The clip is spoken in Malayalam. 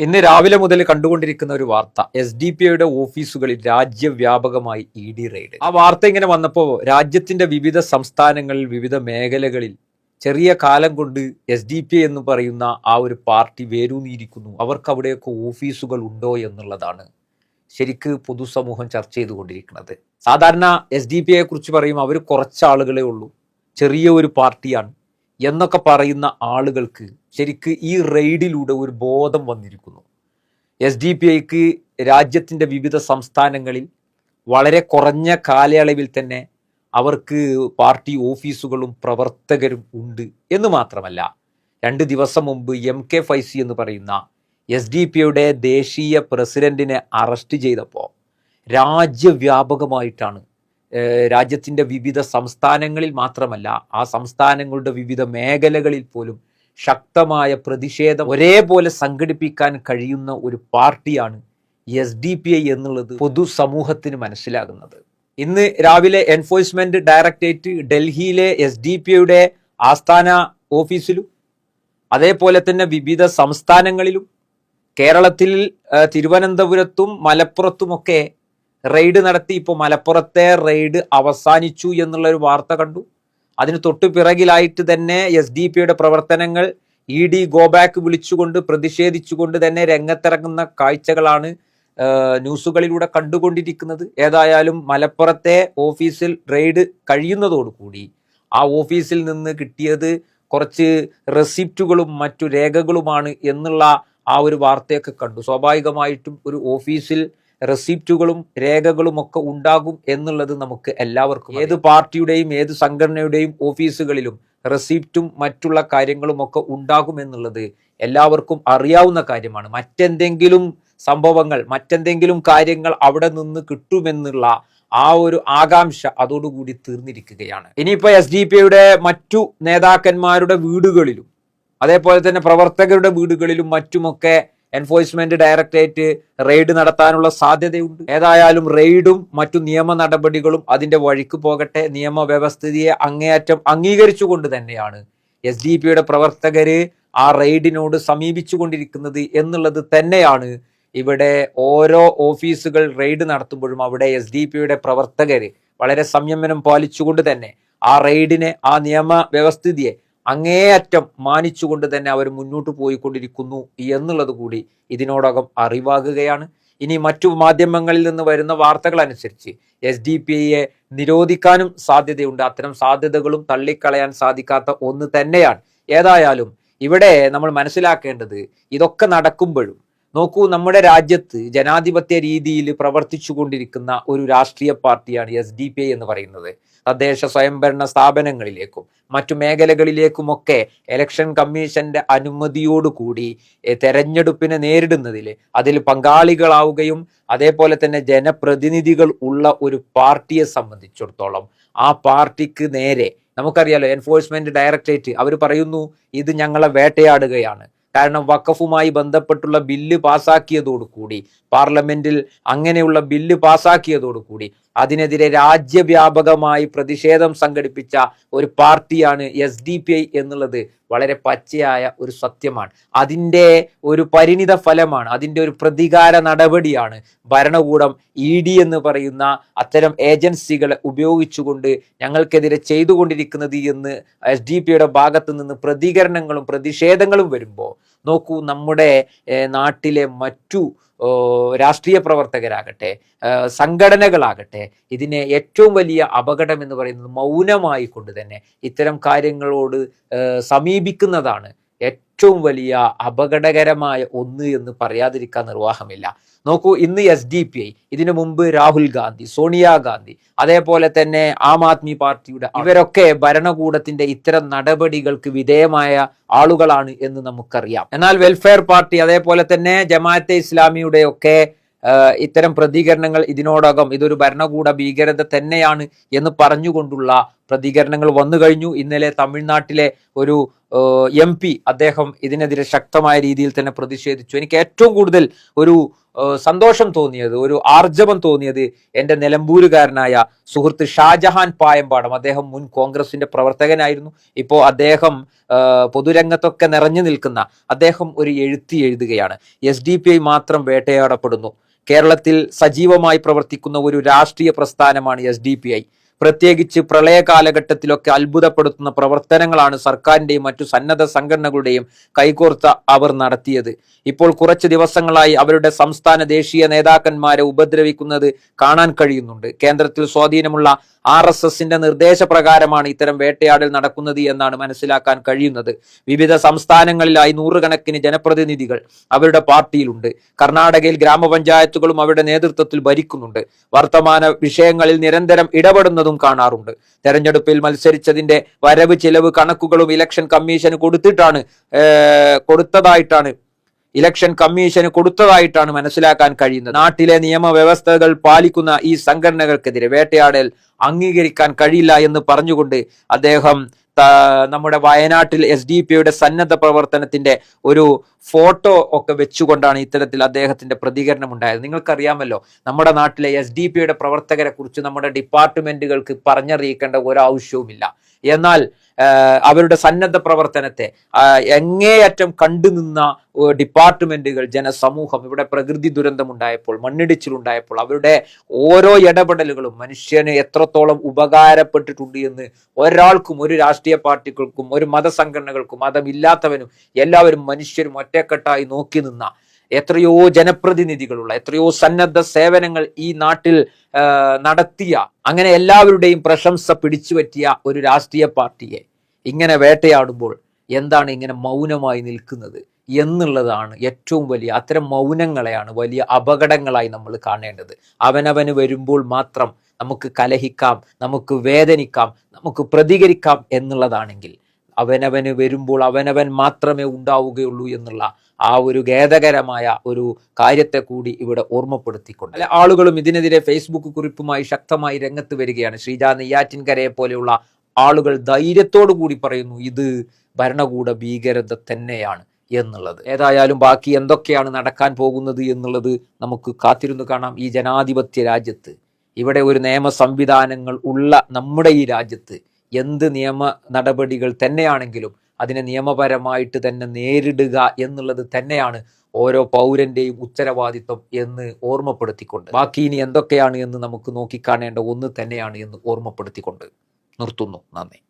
ഇന്ന് രാവിലെ മുതൽ കണ്ടുകൊണ്ടിരിക്കുന്ന ഒരു വാർത്ത. എസ് ഡി പി ഐയുടെ ഓഫീസുകളിൽ രാജ്യവ്യാപകമായി ഇ ഡി റെയ്ഡ് ആ വാർത്ത ഇങ്ങനെ വന്നപ്പോൾ രാജ്യത്തിന്റെ വിവിധ സംസ്ഥാനങ്ങളിൽ വിവിധ മേഖലകളിൽ ചെറിയ കാലം കൊണ്ട് എസ് ഡി പി എന്ന് പറയുന്ന ആ ഒരു പാർട്ടി വേരൂന്നിയിരിക്കുന്നു. അവർക്ക് അവിടെയൊക്കെ ഓഫീസുകൾ ഉണ്ടോ എന്നുള്ളതാണ് ശരിക്ക് പൊതുസമൂഹം ചർച്ച ചെയ്തുകൊണ്ടിരിക്കുന്നത്. സാധാരണ എസ് ഡി പി ഐയെ കുറിച്ച് പറയും അവർ കുറച്ച് ആളുകളെ ഉള്ളൂ. ചെറിയ ഒരു പാർട്ടിയാണ്. എന്നൊക്കെ പറയുന്ന ആളുകൾക്ക് ശരിക്ക് ഈ റെയ്ഡിലൂടെ ഒരു ബോധം വന്നിരിക്കുന്നു. എസ് ഡി പി ഐക്ക് രാജ്യത്തിന്റെ വിവിധ സംസ്ഥാനങ്ങളിൽ വളരെ കുറഞ്ഞ കാലയളവിൽ തന്നെ അവർക്ക് പാർട്ടി ഓഫീസുകളും പ്രവർത്തകരും ഉണ്ട് എന്ന് മാത്രമല്ല രണ്ട് ദിവസം മുമ്പ് എം കെ ഫൈസി എന്ന് പറയുന്ന എസ് ഡി പി യുടെ ദേശീയ പ്രസിഡന്റിനെ അറസ്റ്റ് ചെയ്തപ്പോൾ രാജ്യവ്യാപകമായിട്ടാണ് രാജ്യത്തിന്റെ വിവിധ സംസ്ഥാനങ്ങളിൽ മാത്രമല്ല ആ സംസ്ഥാനങ്ങളുടെ വിവിധ മേഖലകളിൽ പോലും ശക്തമായ പ്രതിഷേധം ഒരേപോലെ സംഘടിപ്പിക്കാൻ കഴിയുന്ന ഒരു പാർട്ടിയാണ് എസ് ഡി പി ഐ എന്നുള്ളത് പൊതുസമൂഹത്തിന് മനസ്സിലാകുന്നത്. ഇന്ന് രാവിലെ എൻഫോഴ്സ്മെന്റ് ഡയറക്ടറേറ്റ് ഡൽഹിയിലെ എസ് ഡി പി ഐയുടെ ആസ്ഥാന ഓഫീസിലും അതേപോലെ തന്നെ വിവിധ സംസ്ഥാനങ്ങളിലും കേരളത്തിൽ തിരുവനന്തപുരത്തും മലപ്പുറത്തുമൊക്കെ റെയ്ഡ് നടത്തി ഇപ്പോൾ മലപ്പുറത്തെ റെയ്ഡ് അവസാനിച്ചു എന്നുള്ള ഒരു വാർത്ത കണ്ടു. അതിന് തൊട്ടു പിറകിലായിട്ട് തന്നെ എസ് ഡി പിയുടെ പ്രവർത്തനങ്ങൾ ഇ ഡി ഗോബാക്ക് വിളിച്ചുകൊണ്ട് പ്രതിഷേധിച്ചുകൊണ്ട് തന്നെ രംഗത്തിറങ്ങുന്ന കാഴ്ചകളാണ് ന്യൂസുകളിലൂടെ കണ്ടുകൊണ്ടിരിക്കുന്നത്. ഏതായാലും മലപ്പുറത്തെ ഓഫീസിൽ റെയ്ഡ് കഴിയുന്നതോടുകൂടി ആ ഓഫീസിൽ നിന്ന് കിട്ടിയത് കുറച്ച് റെസിപ്റ്റുകളും മറ്റു രേഖകളുമാണ് എന്നുള്ള ആ ഒരു വാർത്തയൊക്കെ കണ്ടു. സ്വാഭാവികമായിട്ടും ഒരു ഓഫീസിൽ റെസിപ്റ്റുകളും രേഖകളും ഒക്കെ ഉണ്ടാകും എന്നുള്ളത് നമുക്ക് എല്ലാവർക്കും ഏത് പാർട്ടിയുടെയും ഏത് സംഘടനയുടെയും ഓഫീസുകളിലും റെസിപ്റ്റും മറ്റുള്ള കാര്യങ്ങളും ഒക്കെ ഉണ്ടാകും എന്നുള്ളത് എല്ലാവർക്കും അറിയാവുന്ന കാര്യമാണ്. മറ്റെന്തെങ്കിലും സംഭവങ്ങൾ മറ്റെന്തെങ്കിലും കാര്യങ്ങൾ അവിടെ നിന്ന് കിട്ടുമെന്നുള്ള ആ ഒരു ആകാംക്ഷ അതോടുകൂടി തീർന്നിരിക്കുകയാണ്. ഇനിയിപ്പോ എസ് ഡി പി യുടെ മറ്റു നേതാക്കന്മാരുടെ വീടുകളിലും അതേപോലെ തന്നെ പ്രവർത്തകരുടെ വീടുകളിലും മറ്റുമൊക്കെ എൻഫോഴ്സ്മെന്റ് ഡയറക്ടറേറ്റ് റെയ്ഡ് നടത്താനുള്ള സാധ്യതയുണ്ട്. ഏതായാലും റെയ്ഡും മറ്റു നിയമ നടപടികളും അതിന്റെ വഴിക്ക് പോകട്ടെ. നിയമ വ്യവസ്ഥിതിയെ അങ്ങേയറ്റം അംഗീകരിച്ചുകൊണ്ട് തന്നെയാണ് എസ് ഡി പിയുടെ പ്രവർത്തകര് ആ റെയ്ഡിനോട് സമീപിച്ചുകൊണ്ടിരിക്കുന്നത് എന്നുള്ളത് തന്നെയാണ് ഇവിടെ ഓരോ ഓഫീസുകൾ റെയ്ഡ് നടത്തുമ്പോഴും അവിടെ എസ് ഡി പിയുടെ പ്രവർത്തകര് വളരെ സംയമനം പാലിച്ചുകൊണ്ട് തന്നെ ആ റെയ്ഡിനെ ആ നിയമ വ്യവസ്ഥിതിയെ അങ്ങേയറ്റം മാനിച്ചുകൊണ്ട് തന്നെ അവർ മുന്നോട്ട് പോയിക്കൊണ്ടിരിക്കുന്നു എന്നുള്ളത് കൂടി ഇതിനോടകം അറിവാകുകയാണ്. ഇനി മറ്റു മാധ്യമങ്ങളിൽ നിന്ന് വരുന്ന വാർത്തകൾ അനുസരിച്ച് എസ് ഡി പി ഐയെ നിരോധിക്കാനും സാധ്യതയുണ്ട്. അത്തരം സാധ്യതകളും തള്ളിക്കളയാൻ സാധിക്കാത്ത ഒന്ന് തന്നെയാണ്. ഏതായാലും ഇവിടെ നമ്മൾ മനസ്സിലാക്കേണ്ടത് ഇതൊക്കെ നടക്കുമ്പോഴും നോക്കൂ നമ്മുടെ രാജ്യത്ത് ജനാധിപത്യ രീതിയിൽ പ്രവർത്തിച്ചു കൊണ്ടിരിക്കുന്ന ഒരു രാഷ്ട്രീയ പാർട്ടിയാണ് എസ് ഡി പി ഐ എന്ന് പറയുന്നത്. തദ്ദേശ സ്വയംഭരണ സ്ഥാപനങ്ങളിലേക്കും മറ്റു മേഖലകളിലേക്കുമൊക്കെ ഇലക്ഷൻ കമ്മീഷന്റെ അനുമതിയോടുകൂടി തെരഞ്ഞെടുപ്പിനെ നേരിടുന്നതിൽ അതിൽ പങ്കാളികളാവുകയും അതേപോലെ തന്നെ ജനപ്രതിനിധികൾ ഉള്ള ഒരു പാർട്ടിയെ സംബന്ധിച്ചിടത്തോളം ആ പാർട്ടിക്ക് നേരെ നമുക്കറിയാലോ എൻഫോഴ്സ്മെന്റ് ഡയറക്ടറേറ്റ് അവർ പറയുന്നു ഇത് ഞങ്ങളെ വേട്ടയാടുകയാണ്. കാരണം വഖഫുമായി ബന്ധപ്പെട്ടുള്ള ബില്ല് പാസാക്കിയതോടുകൂടി പാർലമെന്റിൽ അങ്ങനെയുള്ള ബില്ല് പാസാക്കിയതോടുകൂടി അതിനെതിരെ രാജ്യവ്യാപകമായി പ്രതിഷേധം സംഘടിപ്പിച്ച ഒരു പാർട്ടിയാണ് എസ് ഡി പി ഐ എന്നുള്ളത് വളരെ പച്ചയായ ഒരു സത്യമാണ്. അതിന്റെ ഒരു പരിണിത ഫലമാണ് അതിന്റെ ഒരു പ്രതികാര നടപടിയാണ് ഭരണകൂടം ഇ ഡി എന്ന് പറയുന്ന അത്തരം ഏജൻസികളെ ഉപയോഗിച്ചുകൊണ്ട് ഞങ്ങൾക്കെതിരെ ചെയ്തുകൊണ്ടിരിക്കുന്നത് എന്ന് എസ് ഡി പിയുടെ ഭാഗത്ത് നിന്ന് പ്രതികരണങ്ങളും പ്രതിഷേധങ്ങളും വരുമ്പോൾ നോക്കൂ നമ്മുടെ നാട്ടിലെ മറ്റു രാഷ്ട്രീയ പ്രവർത്തകരാകട്ടെ സംഘടനകളാകട്ടെ ഇതിനെ ഏറ്റവും വലിയ അപകടം എന്ന് പറയുന്നത് മൗനമായി കൊണ്ട് തന്നെ ഇത്തരം കാര്യങ്ങളോട് സമീപിക്കുന്നതാണ് ഏറ്റവും വലിയ അപകടകരമായ ഒന്ന് എന്ന് പറയാതിരിക്കാൻ നിർവാഹമില്ല. നോക്കൂ ഇന്ന് എസ് ഡി പി ഐ ഇതിനു മുമ്പ് രാഹുൽ ഗാന്ധി സോണിയാഗാന്ധി അതേപോലെ തന്നെ ആം ആദ്മി പാർട്ടിയുടെ ഇവരൊക്കെ ഭരണകൂടത്തിന്റെ ഇത്തരം നടപടികൾക്ക് വിധേയമായ ആളുകളാണ് എന്ന് നമുക്കറിയാം. എന്നാൽ വെൽഫെയർ പാർട്ടി അതേപോലെ തന്നെ ജമാഅത്തെ ഇസ്ലാമിയുടെ ഒക്കെ ഇത്തരം പ്രതികരണങ്ങൾ ഇതിനോടകം ഇതൊരു ഭരണകൂട ഭീകരത തന്നെയാണ് എന്ന് പറഞ്ഞുകൊണ്ടുള്ള പ്രതികരണങ്ങൾ വന്നു കഴിഞ്ഞു. ഇന്നലെ തമിഴ്നാട്ടിലെ ഒരു എം പി അദ്ദേഹം ഇതിനെതിരെ ശക്തമായ രീതിയിൽ തന്നെ പ്രതിഷേധിച്ചു. എനിക്ക് ഏറ്റവും കൂടുതൽ ഒരു സന്തോഷം തോന്നിയത് ഒരു ആർജവം തോന്നിയത് എന്റെ നിലമ്പൂരുകാരനായ സുഹൃത്ത് ഷാജഹാൻ പായമ്പാടം. അദ്ദേഹം മുൻ കോൺഗ്രസിന്റെ പ്രവർത്തകനായിരുന്നു. ഇപ്പോൾ അദ്ദേഹം പൊതുരംഗത്തൊക്കെ നിറഞ്ഞു നിൽക്കുന്ന അദ്ദേഹം ഒരു എഴുത്തി എഴുതുകയാണ്. എസ് മാത്രം വേട്ടയാടപ്പെടുന്നു. കേരളത്തിൽ സജീവമായി പ്രവർത്തിക്കുന്ന ഒരു രാഷ്ട്രീയ പ്രസ്ഥാനമാണ് എസ് ഡി പി ഐ. പ്രത്യേകിച്ച് പ്രളയ കാലഘട്ടത്തിലൊക്കെ അത്ഭുതപ്പെടുത്തുന്ന പ്രവർത്തനങ്ങളാണ് സർക്കാരിന്റെയും മറ്റു സന്നദ്ധ സംഘടനകളുടെയും കൈകോർത്ത അവർ നടത്തിയത്. ഇപ്പോൾ കുറച്ച് ദിവസങ്ങളായി അവരുടെ സംസ്ഥാന ദേശീയ നേതാക്കന്മാരെ ഉപദ്രവിക്കുന്നത് കാണാൻ കഴിയുന്നുണ്ട്. കേന്ദ്രത്തിൽ സ്വാധീനമുള്ള ആർ എസ് എസിന്റെ നിർദ്ദേശപ്രകാരമാണ് ഇത്തരം വേട്ടയാടൽ നടക്കുന്നത് എന്നാണ് മനസ്സിലാക്കാൻ കഴിയുന്നത്. വിവിധ സംസ്ഥാനങ്ങളിലായി നൂറുകണക്കിന് ജനപ്രതിനിധികൾ അവരുടെ പാർട്ടിയിലുണ്ട്. കർണാടകയിൽ ഗ്രാമപഞ്ചായത്തുകളും അവരുടെ നേതൃത്വത്തിൽ ഭരിക്കുന്നുണ്ട്. വർത്തമാന വിഷയങ്ങളിൽ നിരന്തരം ഇടപെടുന്നതും കാണാറുണ്ട്. തെരഞ്ഞെടുപ്പിൽ മത്സരിച്ചതിന്റെ വരവ് ചിലവ് കണക്കുകളും ഇലക്ഷൻ കമ്മീഷന് കൊടുത്തിട്ടാണ് കൊടുത്തതായിട്ടാണ് ഇലക്ഷൻ കമ്മീഷന് കൊടുത്തതായിട്ടാണ് മനസ്സിലാക്കാൻ കഴിയുന്നത്. നാട്ടിലെ നിയമവ്യവസ്ഥകൾ പാലിക്കുന്ന ഈ സംഘടനകൾക്കെതിരെ വേട്ടയാടൽ അംഗീകരിക്കാൻ കഴിയില്ല എന്ന് പറഞ്ഞുകൊണ്ട് അദ്ദേഹം നമ്മുടെ വയനാട്ടിൽ എസ് ഡി പിയുടെ സന്നദ്ധ പ്രവർത്തനത്തിന്റെ ഒരു ഫോട്ടോ ഒക്കെ വെച്ചുകൊണ്ടാണ് ഇത്തരത്തിൽ അദ്ദേഹത്തിന്റെ പ്രതികരണം ഉണ്ടായത് നിങ്ങൾക്കറിയാമല്ലോ നമ്മുടെ നാട്ടിലെ എസ് ഡി പിയുടെ പ്രവർത്തകരെ കുറിച്ച് നമ്മുടെ ഡിപ്പാർട്ട്മെന്റുകൾക്ക് പറഞ്ഞറിയിക്കേണ്ട ഒരു ആവശ്യവുമില്ല എന്നാൽ അവരുടെ സന്നദ്ധ പ്രവർത്തനത്തെ എങ്ങേയറ്റം കണ്ടുനിന്ന ഡിപ്പാർട്ട്മെന്റുകൾ ജനസമൂഹം ഇവിടെ പ്രകൃതി ദുരന്തമുണ്ടായപ്പോൾ മണ്ണിടിച്ചിലുണ്ടായപ്പോൾ അവരുടെ ഓരോ ഇടപെടലുകളും മനുഷ്യന് എത്രത്തോളം ഉപകാരപ്പെട്ടിട്ടുണ്ട് എന്ന് ഒരാൾക്കും ഒരു രാഷ്ട്രീയ പാർട്ടികൾക്കും ഒരു മതസംഘടനകൾക്കും മതമില്ലാത്തവനും എല്ലാവരും മനുഷ്യരും ഒറ്റക്കെട്ടായി നോക്കി നിന്ന എത്രയോ ജനപ്രതിനിധികളുള്ള എത്രയോ സന്നദ്ധ സേവനങ്ങൾ ഈ നാട്ടിൽ നടത്തിയ അങ്ങനെ എല്ലാവരുടെയും പ്രശംസ പിടിച്ചു പറ്റിയ ഒരു രാഷ്ട്രീയ പാർട്ടിയെ ഇങ്ങനെ വേട്ടയാടുമ്പോൾ എന്താണ് ഇങ്ങനെ മൗനമായി നിൽക്കുന്നത് എന്നുള്ളതാണ് ഏറ്റവും വലിയ അത്തരം മൗനങ്ങളെയാണ് വലിയ അപകടങ്ങളായി നമ്മൾ കാണേണ്ടത്. അവനവന് വരുമ്പോൾ മാത്രം നമുക്ക് കലഹിക്കാം നമുക്ക് വേദനിക്കാം നമുക്ക് പ്രതികരിക്കാം എന്നുള്ളതാണെങ്കിൽ അവനവന് വരുമ്പോൾ അവനവൻ മാത്രമേ ഉണ്ടാവുകയുള്ളൂ എന്നുള്ള ആ ഒരു ഖേദകരമായ ഒരു കാര്യത്തെ കൂടി ഇവിടെ ഓർമ്മപ്പെടുത്തിക്കൊണ്ട്. അല്ലെ ആളുകളും ഇതിനെതിരെ ഫേസ്ബുക്ക് കുറിപ്പുമായി ശക്തമായി രംഗത്ത് വരികയാണ്. ശ്രീജാ നെയ്യാറ്റിൻകരയെ പോലെയുള്ള ആളുകൾ ധൈര്യത്തോടു കൂടി പറയുന്നു ഇത് ഭരണകൂട ഭീകരത തന്നെയാണ് എന്നുള്ളത്. ഏതായാലും ബാക്കി എന്തൊക്കെയാണ് നടക്കാൻ പോകുന്നത് എന്നുള്ളത് നമുക്ക് കാത്തിരുന്നു കാണാം. ഈ ജനാധിപത്യ രാജ്യത്ത് ഇവിടെ ഒരു നിയമ സംവിധാനങ്ങൾ ഉള്ള നമ്മുടെ ഈ രാജ്യത്ത് എന്ത് നിയമ നടപടികൾ തന്നെയാണെങ്കിലും അതിനെ നിയമപരമായിട്ട് തന്നെ നേരിടുക എന്നുള്ളത് തന്നെയാണ് ഓരോ പൗരന്റെയും ഉത്തരവാദിത്വം എന്ന് ഓർമ്മപ്പെടുത്തിക്കൊണ്ട്. ബാക്കി ഇനി എന്തൊക്കെയാണ് എന്ന് നമുക്ക് നോക്കിക്കാണേണ്ട ഒന്ന് തന്നെയാണ് എന്ന് ഓർമ്മപ്പെടുത്തിക്കൊണ്ട് നിർത്തുന്നു. നന്ദി.